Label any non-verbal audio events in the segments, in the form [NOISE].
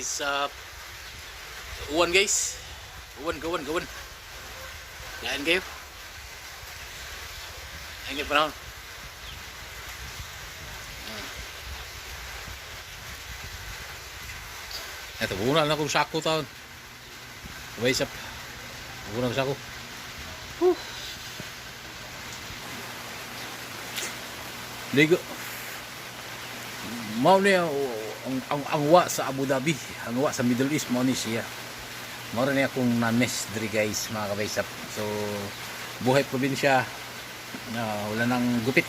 kabay sa uwan guys. Uwan, gawan, gawan. Yan kayo. Yan kayo panahon. Ito, buna na akong sako taon. Kabay sa buna akong sako. Whew. Ligo. Mao ni ang, ang, ang, ang wa sa Abu Dhabi, ang wa sa Middle East mao ni siya. Mao ni akong na-miss diri guys mga kabaysap. So buhay probinsya na wala nang gupit.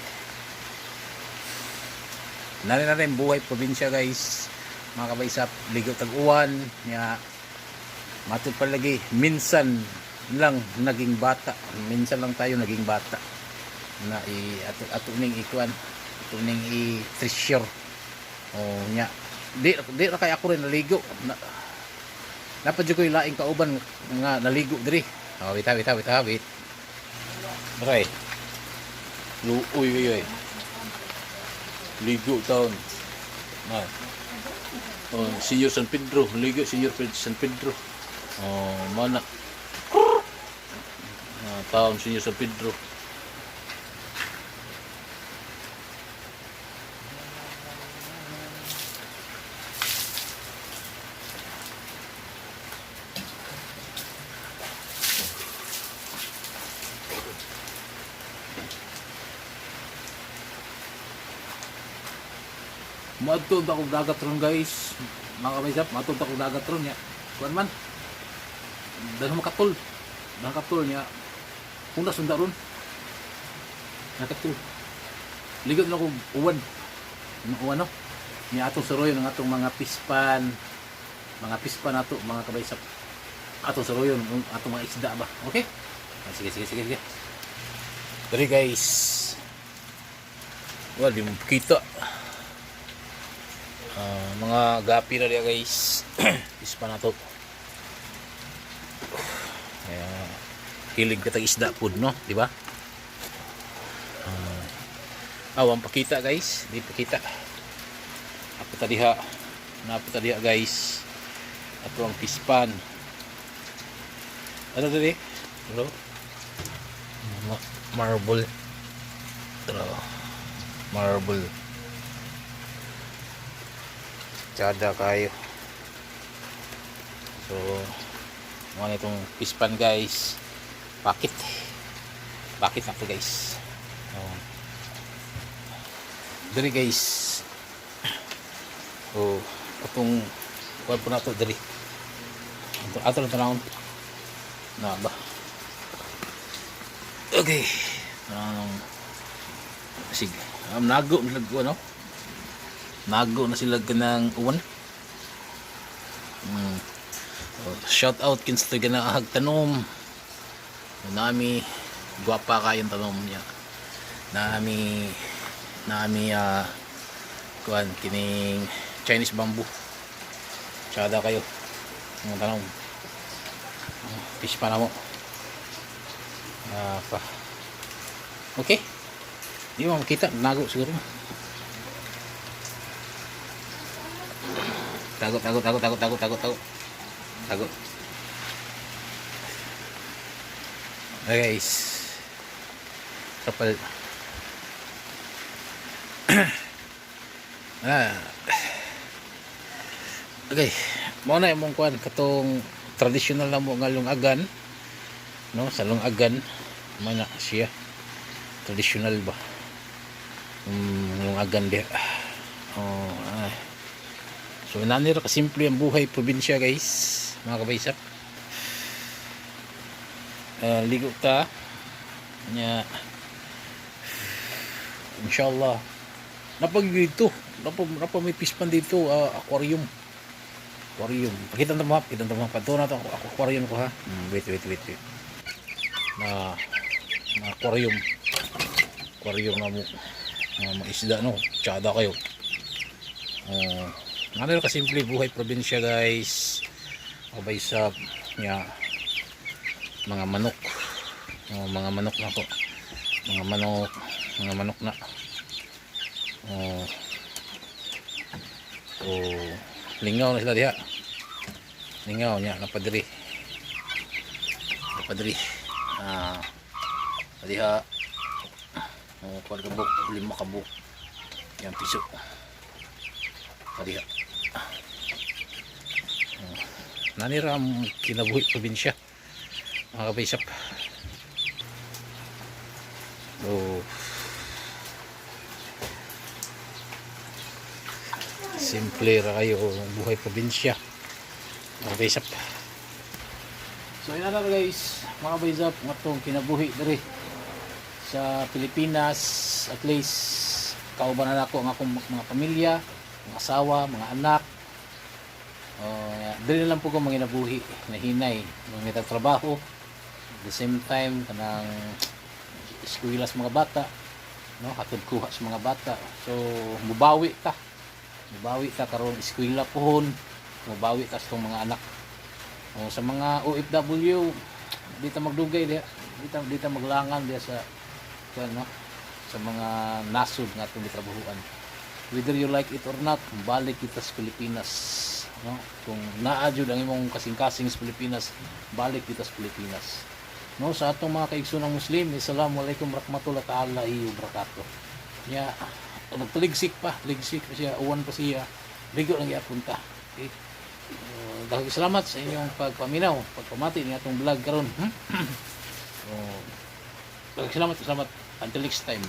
Nari na rin buhay probinsya guys mga kabaysap. Ligo tag uwan niya matod palagi minsan lang naging bata. Minsan lang tayo naging bata na i ato ato ning ikuan ato ning i treasure oh nya di di ra kay ako rin naligo na dapat jud ko laing kauban nga naligo diri oh wait wait wait wait Maray. Lu uy uy uy. Ligo taon. Na. Oh, Senior San Pedro, ligo Senior San Pedro. Oh, mana. Ah, taon Senior San Pedro. Matod ako dagat ron guys. Mga kamaysap, matod ako dagat ron ya. Kuan man. Dahil makatul. Dahil katul niya. Kung nasunda ron. Nakatul. Ligot na akong uwan. Ang uwan no. Niya atong suroyo ng atong mga pispan. Mga pispan nato, mga kabaysap. Atong suroyo ng atong mga isda ba. Okay? Ah, Sige, sige, sige, sige. Dari guys. Wala, di mo kita. Ah, mga gapi na diya guys. [CLEARS THROAT] Ispa na to. Kaya hilig ka tag isda food no? Di ba? Uh, awan pakita guys. Di pakita. Ako ta diha. Napo ta diha guys. Ato ang pispan. Ano dali hello? Ma- marble. Ito, marble tsada kayo. So mga itong pispan guys. Bakit? Bakit na to guys? Oh. dali guys. Oh itong kuwan po na to dali. Ito ato lang tanawon na ba? Okay. Tanawon sige. Um, nago nilagko ano nago na sila ganang uwan. Mm. shout out kins to ganang ahag tanom. Nami gwapa kayong tanom niya. Nami nami ah kuan kining Chinese bamboo. Tsada kayo. Ang tanom. Fish pa na mo. Ah pa. Okay. Di mo makita. Nago siguro Tago, tago, tago, tago, tago, tago, tago. Tago. Okay, guys. Kapal. [CLEARS THROAT] ah. Okay. Mo na imong kuan katong traditional na mo nga lungagan. No, sa lungagan mana siya. Traditional ba? Um, lungagan dia. Oh, ah. So nanira kasimple ang buhay probinsya guys, mga kabaysap. Uh, ligo ta. Nya Inshallah. Napag dito, napag napag may pispan dito, ah, aquarium. Aquarium. Pakita na map, kita na map. Pato na to aquarium ko ha. Hmm, wait, wait, wait, wait. Na na aquarium. Aquarium na mo. Uh, mga no, tsada kayo. Uh, ano yung kasimple buhay probinsya guys. Kabay sa ya, mga manok. Oh, mga manok na po. Mga manok mga manok na. Oh, oh lingaw na sila diha. Lingaw niya napadiri. Napadiri. Ah diha. Oh kuwan kabuk lima kabuk yang piso. Diha. Nanira ang kinabuhi probinsya mga kapaisap. Oh simple ra kayo buhay probinsya mga kapaisap. So yun lang guys mga kapaisap nga itong kinabuhi diri sa Pilipinas at least kauban na ako ang akong mga pamilya mga asawa, mga anak. Dili na lang po ko mga inabuhi na hinay mga trabaho at the same time kanang eskwela sa mga bata no? Hatod kuha sa mga bata. So mubawi ta mubawi ta karon eskwela pohon. Mubawi ta sa mga anak. O, sa mga OFW di ta magdugay diha. Di ta di ta maglangan diha sa kuan no? Sa mga nasod nga atong gitrabahuan whether you like it or not balik kita sa Pilipinas no? Kung naa jud ang imong kasing-kasing sa Pilipinas balik kita sa Pilipinas. No sa atong mga kaigsoonang Muslim assalamualaikum warahmatullahi taala wa barakatuh nya nagpaligsik pa ligsik pa siya uwan pa siya. Ligo lang iapunta okay? Uh, dahil salamat sa inyong pagpaminaw pagpamati ni atong vlog karon. [CLEARS THROAT] Oh, salamat salamat. Until next time